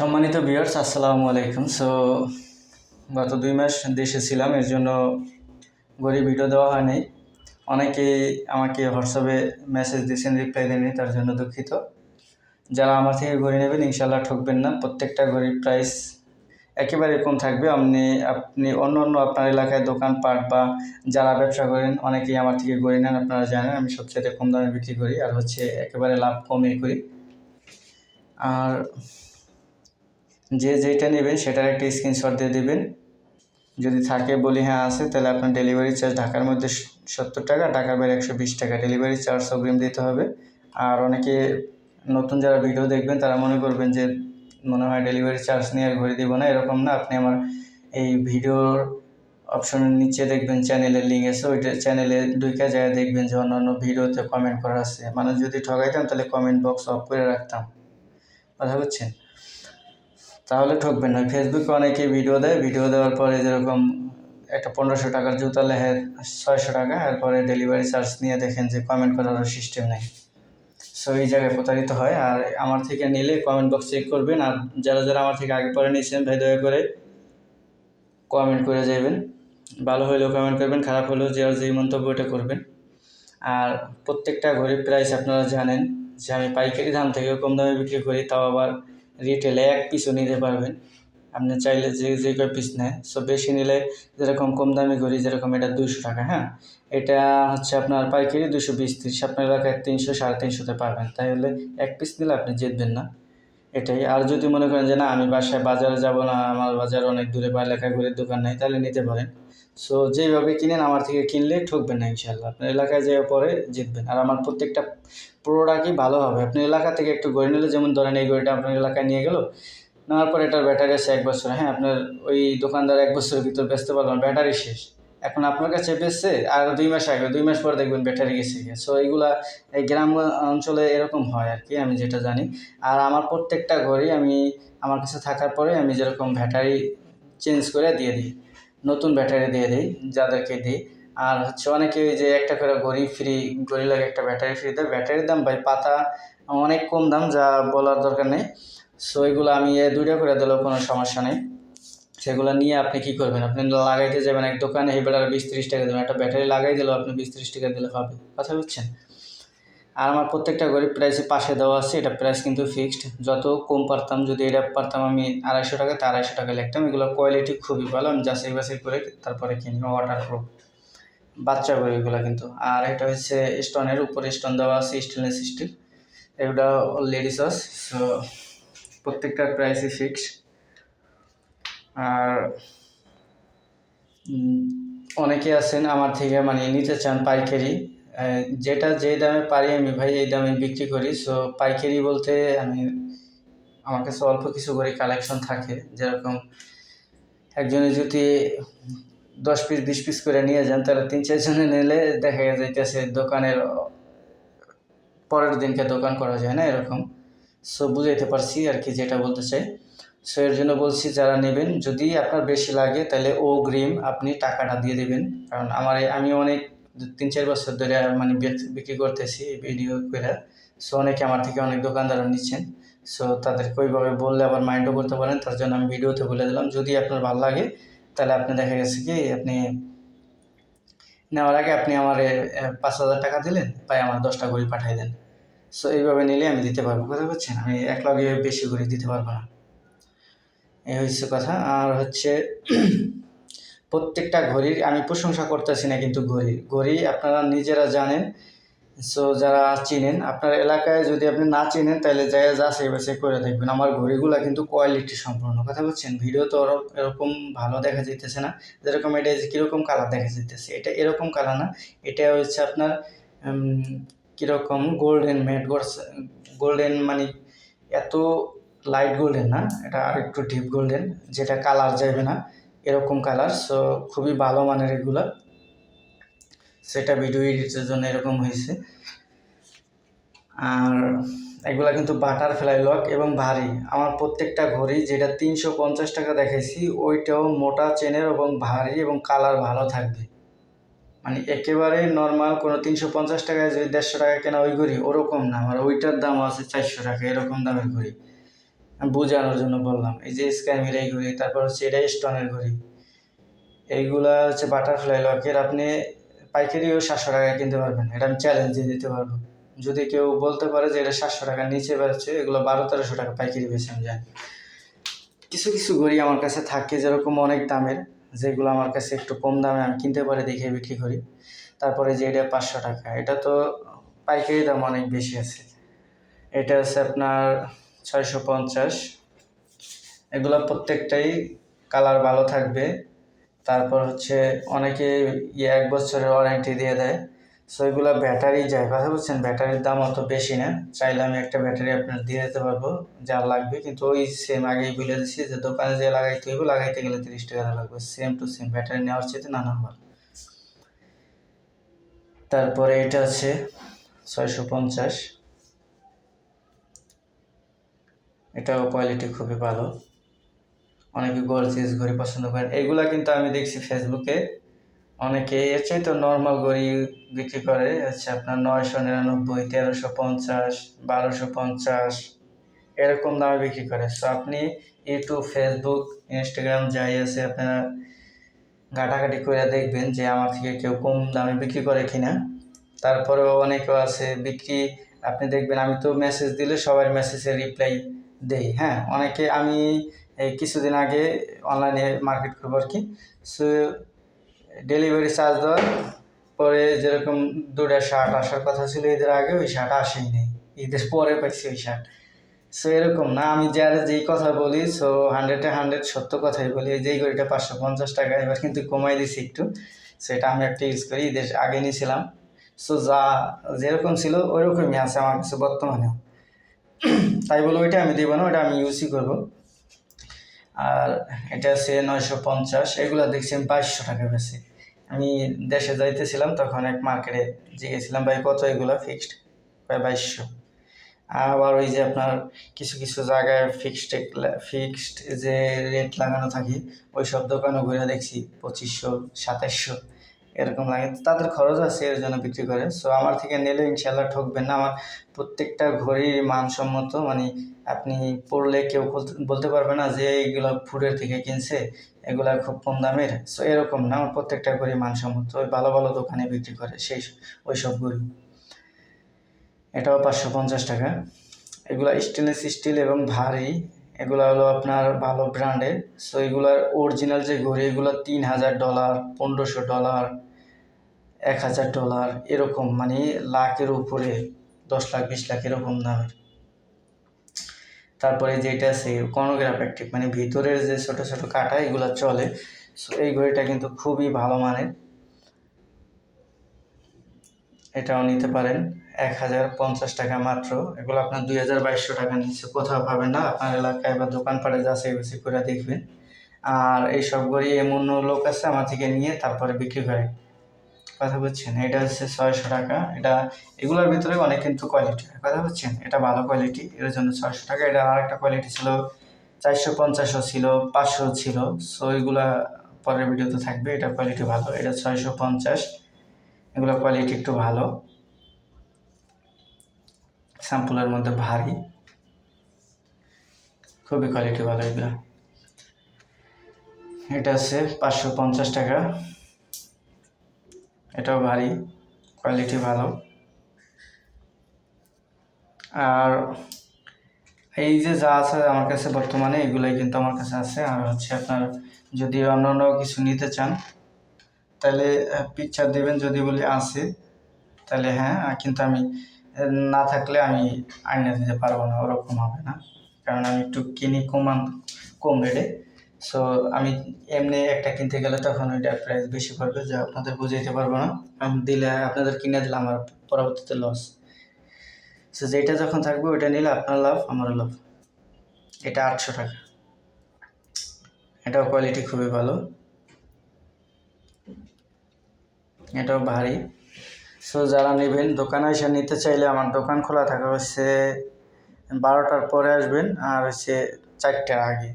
সম্মানিত বিয়ার্স আসসালামু আলাইকুম। সো গত দুই মাস দেশে ছিলাম, এর জন্য গরিব ভিডিও দেওয়া হয়নি অনেকেই আমাকে হোয়াটসঅ্যাপে মেসেজ দিয়েছেন রিপ্লাই দেননি, তার জন্য দুঃখিত। যারা আমার থেকে ঘড়ি নেবেন ইনশাল্লাহ ঠকবেন না। প্রত্যেকটা ঘড়ির প্রাইস একেবারে কম থাকবে। আপনি আপনি অন্য অন্য আপনার এলাকায় দোকানপাট বা যারা ব্যবসা করেন, অনেকেই আমার থেকে ঘড়ি নেন, আপনারা জানেন, আমি সবচেয়ে কম দামে বিক্রি করি, আর হচ্ছে একেবারে লাভ কমই করি। আর যে যেটা নেবেন সেটার একটা স্ক্রিনশট দিয়ে দেবেন। যদি থাকে বলি হ্যাঁ আছে, তাহলে আপনার ডেলিভারি চার্জ ঢাকার মধ্যে সত্তর টাকা, ঢাকার বাইরে একশো বিশ টাকা। ডেলিভারি চার্জ অগ্রিম দিতে হবে। আর অনেকে নতুন যারা ভিডিও দেখবেন, তারা মনে করবেন যে মনে হয় ডেলিভারি চার্জ নিয়ে আর ঘুরে দিব না, এরকম না। আপনি আমার এই ভিডিওর অপশনের নিচে দেখবেন চ্যানেলের লিঙ্ক আছে, ওইটা চ্যানেলে ঢুকে যায় দেখবেন যে অন্য অন্য ভিডিওতে কমেন্ট করা আছে। মানে যদি ঠকাইতাম, তাহলে কমেন্ট বক্স অফ করে রাখতাম। কথা বুঝছেন? তাহলে ঠকবেন না। ফেসবুকে অনেকে ভিডিও দেয়। ভিডিও দেওয়ার পরে যেরকম একটা পনেরোশো টাকার জুতা লেহে ছয়শো টাকা, এরপরে ডেলিভারি চার্জ নিয়ে দেখেন যে কমেন্ট করারও সিস্টেম নেই। সো এই জায়গায় প্রতারিত হয়। আর আমার থেকে নিলে কমেন্ট বক্স চেক করবেন। আর যারা যারা আমার থেকে আগে পরে নিয়েছেন, ভাই, দয়া করে কমেন্ট করে যাবেন ভালো হলেও কমেন্ট করবেন, খারাপ হলেও যে যেই মন্তব্যটা করবেন। আর প্রত্যেকটা ঘড়ির প্রাইস আপনারা জানেন যে আমি পাইকারি দাম থেকেও কম দামে বিক্রি করি, তাও আবার রিটেলে এক পিসও নিতে পারবেন। আপনি চাইলে যে যে কয় পিস নেয় সো বেশি নিলে যেরকম কম দামি করি, যেরকম এটা দুশো টাকা হ্যাঁ? এটা হচ্ছে আপনার পাইকারি দুশো বিশ, ত্রিশ, আপনার এলাকায় তিনশো, সাড়ে তিনশোতে পাবেন। তাহলে এক পিস নিলে আপনি জিতবেন না। এটাই। আর যদি মনে করেন যে, না, আমি বাসায় বাজারে যাব না, আমার বাজার অনেক দূরে, বা ঘুরে দোকান নেই, তাহলে নিতে পারেন। সো, যেইভাবে কিনেন, আমার থেকে কিনলে ঠকবেন না ইনশাল্লাহ আপনার এলাকায় যাওয়ার পরে জিতবেন। আর আমার প্রত্যেকটা প্রোডাক্টই ভালো হবে। আপনি এলাকা থেকে একটু গড়ে নিলে, যেমন ধরেন এই গড়িটা আপনার এলাকায় নিয়ে গেল, নেওয়ার পর এটার ব্যাটারি আছে এক বছর হ্যাঁ আপনার ওই দোকানদার এক বছরের ভিতর বেচতে পারবেন ব্যাটারি শেষ। এখন আপনার কাছে বেচছে, আর দুই মাস আগে, দুই মাস পর দেখবেন ব্যাটারি গেছে সো এইগুলা এই গ্রাম অঞ্চলে এরকম হয় আর কি, আমি যেটা জানি। আর আমার প্রত্যেকটা ঘড়ি আমি, আমার কাছে থাকার পরে আমি যেরকম ব্যাটারি চেঞ্জ করে দিয়ে দিই, নতুন ব্যাটারি দিয়ে দিই, যাদেরকে দিই। আর হচ্ছে অনেকে যে একটা করে ঘড়ি ফ্রি ঘড়ি লাগে একটা ব্যাটারি ফ্রি দেয় ব্যাটারির দাম ভাই পাতা অনেক কম দাম, যা বলার দরকার নেই। সো এগুলো আমি দুইটা করে দিলেও কোনো সমস্যা নেই। সেগুলো নিয়ে আপনি কি করবেন? আপনি লাগাইতে যাবেন এক দোকানে, এই বেলার বিশ ত্রিশ টাকা দেবেন। একটা ব্যাটারি লাগাই দিলেও আপনি বিশ ত্রিশ টাকা দিলে হবে কথা বুঝছেন? আর আমার প্রত্যেকটা গরিব প্রাইসে পাশে দেওয়া আছে, এটা প্রাইস কিন্তু ফিক্সড যত কম পারতাম, যদি এটা পারতাম আমি আড়াইশো টাকাতে আড়াইশো টাকা লিখতাম। এগুলো কোয়ালিটি খুবই ভালো, আমি যাচাই বাছাই করে তারপরে কিনি ওয়াটার প্রুফ বাচ্চা গরিবগুলো কিন্তু। আর এটা হচ্ছে স্টোনের উপরে স্টোন দেওয়া আছে স্টেনলেস স্টিল এগুলো লেডিস সো প্রত্যেকটার প্রাইসই ফিক্সড আর অনেকে আছেন আমার থেকে মানে নিতে চান পাইকারি। যেটা যে দামে পারি আমি ভাই, এই দামে বিক্রি করি। সো পাইকারি বলতে আমি, আমার কাছে অল্প কিছু করে কালেকশন থাকে। যেরকম একজনে যদি দশ পিস বিশ পিস করে নিয়ে যান, তাহলে তিন চারজনে নিলে দেখা যাইতেছে দোকানের, পরের দিনকে দোকান করা যায় না, এরকম। সো বুঝাইতে পারছি আর কি যেটা বলতে চাই। সো এর জন্য বলছি যারা নেবেন, যদি আপনার বেশি লাগে, তাহলে ও গ্রিম আপনি টাকাটা দিয়ে দেবেন। কারণ আমার আমি অনেক তিন চার বছর ধরে মানে বিক্রি করতেছি ভিডিও করে সো অনেকে আমার থেকে অনেক দোকানদারও নিচ্ছেন। সো তাদেরকে ওইভাবে বললে আবার মাইন্ডও করতে পারেন, তার জন্য আমি ভিডিওতে বলে দিলাম। যদি আপনার ভালো লাগে, তাহলে আপনি দেখা গেছে কি, আপনি নেওয়ার আগে আপনি আমার পাঁচ হাজার টাকা দিলেন পাই আমার দশটা করে পাঠিয়ে দেন। সো এইভাবে নিলে আমি দিতে পারব। কথা বলছেন আমি এক লগে বেশি করে দিতে পারব না। এই হচ্ছে কথা। আর হচ্ছে প্রত্যেকটা ঘড়ির আমি প্রশংসা করতেছি না কিন্তু ঘড়ি ঘড়ি আপনারা নিজেরা জানেন সো যারা চিনেন, আপনার এলাকায় যদি আপনি না চিনেন, তাহলে যাই যা বাসে করে দেখবেন। আমার ঘড়িগুলো কিন্তু কোয়ালিটি সম্পূর্ণ। কথা বলছেন? ভিডিও তো এরকম ভালো দেখা যেতেছে না। যেরকম এটা কীরকম কালার দেখা যেতেছে এটা এরকম কালার না। এটা হচ্ছে আপনার কীরকম গোল্ডেন মেড গোল্ডেন মানে এত লাইট গোল্ডেন না, এটা আর একটু ডিপ গোল্ডেন যেটা কালার যাবে না, এরকম কালার সো খুবই ভালো মানের এগুলো। সেটা ভিডিও এডিটের জন্য এরকম হয়েছে আর এগুলা কিন্তু বাটার ফ্লাই লক এবং ভারী। আমার প্রত্যেকটা ঘড়ি যেটা তিনশো পঞ্চাশ টাকা দেখেছি ওইটাও মোটা চেনের এবং ভারী এবং কালার ভালো থাকবে। মানে একেবারে নর্মাল কোনো তিনশো পঞ্চাশ টাকায় যদি দেড়শো টাকা কেনা ওই ঘড়ি, ওরকম না। আমার ওইটার দাম আছে চারশো টাকা, এরকম দামের ঘড়ি। বোঝানোর জন্য বললাম, এই যে স্ক্যামির এই ঘড়ি, তারপর হচ্ছে এটা স্টোনের ঘড়ি। এইগুলা হচ্ছে বাটারফ্লাই লকের আপনি পাইকারিও সাতশো টাকায় কিনতে পারবেন। এটা আমি চ্যালেঞ্জ দিয়ে দিতে পারব। যদি কেউ বলতে পারে যে এটা সাতশো টাকার নিচে বেরোচ্ছে, এগুলো বারো তেরোশো টাকা পাইকারি বেশি আমি জানি। কিছু কিছু ঘড়ি আমার কাছে থাকে যেরকম অনেক দামের, যেগুলো আমার কাছে একটু কম দামে আমি কিনতে পারি দেখে বিক্রি করি। তারপরে যে এটা পাঁচশো টাকা, এটা তো পাইকারি দাম অনেক বেশি আছে। এটা হচ্ছে আপনার ছয়শো পঞ্চাশ। এগুলো প্রত্যেকটাই কালার ভালো থাকবে। তারপর হচ্ছে অনেকে ইয়ে এক বছরের ওয়ারেন্টি দিয়ে দেয়। সো এগুলো ব্যাটারি যায়। কথা বলছেন, ব্যাটারির দাম অত বেশি না। চাইলে আমি একটা ব্যাটারি আপনার দিয়ে দিতে পারব যা লাগবে। কিন্তু ওই সেম আগেই বলে দিচ্ছি যে, দোকানে যে লাগাইতে হইব, লাগাইতে গেলে তিরিশ টাকা লাগবে। সেম টু সেম ব্যাটারি নেওয়ার চাইতে না নেওয়ার। তারপরে এটা আছে ছয়শো পঞ্চাশ। এটাও কোয়ালিটি খুবই ভালো। অনেকে গর্জিয়াস ঘড়ি পছন্দ করেন। এগুলা কিন্তু আমি দেখছি ফেসবুকে অনেকে এর চাই তো নর্মাল ঘড়ি বিক্রি করে। হচ্ছে আপনার নয়শো নিরানব্বই, তেরোশো পঞ্চাশ, বারোশো পঞ্চাশ, এরকম দামে বিক্রি করে। সো আপনি ইউটিউব ফেসবুক ইনস্টাগ্রাম যাই আছে, আপনারা ঘাটাঘাটি করে দেখবেন যে আমার থেকে কেউ কম দামে বিক্রি করে কিনা। তারপরেও অনেকেও আছে বিক্রি, আপনি দেখবেন, আমি তো মেসেজ দিলে সবার মেসেজে রিপ্লাই দেই হ্যাঁ। অনেকে আমি এই কিছুদিন আগে অনলাইনে মার্কেট করব আর কি সো ডেলিভারি চার্জ দেওয়ার পরে যেরকম দুটা শার্ট আসার কথা ছিল ঈদের আগে, ওই শার্ট আসেই নেই। ঈদের পরে পাইছি ওই শার্ট সো এরকম না, আমি যার যেই কথা বলি সো হান্ড্রেডে হান্ড্রেড সত্য কথাই বলি, এই যেই ঘড়িটা পাঁচশো পঞ্চাশ টাকা এবার কিন্তু কমাই দিছি একটু। সেটা আমি একটা ইউজ করি, ঈদের আগে নিয়েছিলাম। সো যা যেরকম ছিল, ওইরকমই আছে আমার কাছে বর্তমানেও। তাই বলে ওইটা আমি দেবো না ওটা আমি ইউজই করব। আর এটা আছে নয়শো পঞ্চাশ, এগুলো দেখছি আমি বাইশশো টাকা বেশি। আমি দেশে যাইতেছিলাম, তখন এক মার্কেটে জিগেছিলাম, ভাই কত এগুলো ফিক্সড প্রায় বাইশশো। আবার ওই যে আপনার কিছু কিছু জায়গায় ফিক্সড ফিক্সড যে রেট লাগানো থাকে ওই সব দোকানে ঘুরে দেখছি, পঁচিশশো, সাতাশশো। এরকম লাগে। তাদের খরচ আছে, এর জন্য বিক্রি করে। সো আমার থেকে নিলে ইনশাল্লাহ ঠকবেন না। আমার প্রত্যেকটা ঘড়ি মানসম্মত মানে আপনি পড়লে কেউ বলতে পারবে না যে, এইগুলো ফুডের থেকে কিনছে, এগুলা খুব কম দামের। সো এরকম না। আমার প্রত্যেকটা ঘড়ি মানসম্মত। ওই ভালো ভালো দোকানে বিক্রি করে সেই ওই সব ঘড়ি। এটাও পাঁচশো পঞ্চাশ টাকা। এগুলো স্টেনলেস স্টিল এবং ভারী এগুলো হলো আপনার ভালো ব্র্যান্ডের সো এগুলার অরিজিনাল যে ঘড়ি, এগুলো তিন হাজার ডলার পনেরোশো ডলার এক হাজার ডলার এরকম মানে লাখের উপরে, দশ লাখ, বিশ লাখ এরকম দামের। তারপরে যেটা আছে অ্যাক্টিভ মানে ভিতরের যে ছোট ছোট কাটা, এগুলো চলে। সো এই ঘড়িটা কিন্তু খুবই ভালো মানের। এটাও নিতে পারেন। এক হাজার পঞ্চাশ টাকা মাত্র। এগুলো আপনার দুই হাজার বাইশশো টাকা নিচ্ছে কোথাও পাবেন না। আপনার এলাকায় বা দোকানপাটে যাচাই বাছাই করে দেখবেন। আর এই সব ঘড়ি এমন লোক আছে আমার থেকে নিয়ে তারপরে বিক্রি করে। কথা বলছেন এটা হচ্ছে ছয়শো টাকা। এটা এগুলোর ভিতরে অনেক কিন্তু কোয়ালিটি কথা বলছেন এটা ভালো কোয়ালিটি এর জন্য ছয়শো টাকা। এটা আর একটা কোয়ালিটি ছিল, চারশো পঞ্চাশও ছিল, পাঁচশো ছিল। সো এগুলা পরের ভিডিওতে থাকবে। এটা কোয়ালিটি ভালো। এটা ছয়শো পঞ্চাশ। এগুলো কোয়ালিটি একটু ভালো। স্যাম্পুলের মধ্যে ভারী। খুবই কোয়ালিটি ভালো এগুলো। এটা আছে পাঁচশো পঞ্চাশ টাকা। এটাও ভারী কোয়ালিটি ভালো। আর এই যে যা আছে আমার কাছে বর্তমানে, এগুলোই কিন্তু আমার কাছে আছে। আর হচ্ছে আপনার যদি অন্য অন্য কিছু নিতে চান, তাহলে পিকচার দেবেন যদি বলি আছে, তাহলে হ্যাঁ কিন্তু আমি না থাকলে আমি আইনে দিতে পারব না, ওরকম হবে না। কারণ আমি একটু কিনি কমান কম রেটে সো আমি এমনি একটা কিনতে গেলে তখন ওইটার প্রাইস বেশি পড়বে, যা আপনাদের বুঝাইতে পারব না। আমি দিলে আপনাদের কিনে দিলে আমার পরবর্তীতে লস সো যেটা যখন থাকবে ওইটা নিলে আপনার লাভ, আমারও লাভ। এটা আটশো টাকা। এটাও কোয়ালিটি খুবই ভালো। এটাও ভারী। সো যারা নেবেন, দোকানে এসে নিতে চাইলে আমার দোকান খোলা থাকে হচ্ছে বারোটার পরে আসবেন, আর হচ্ছে চারটার আগে।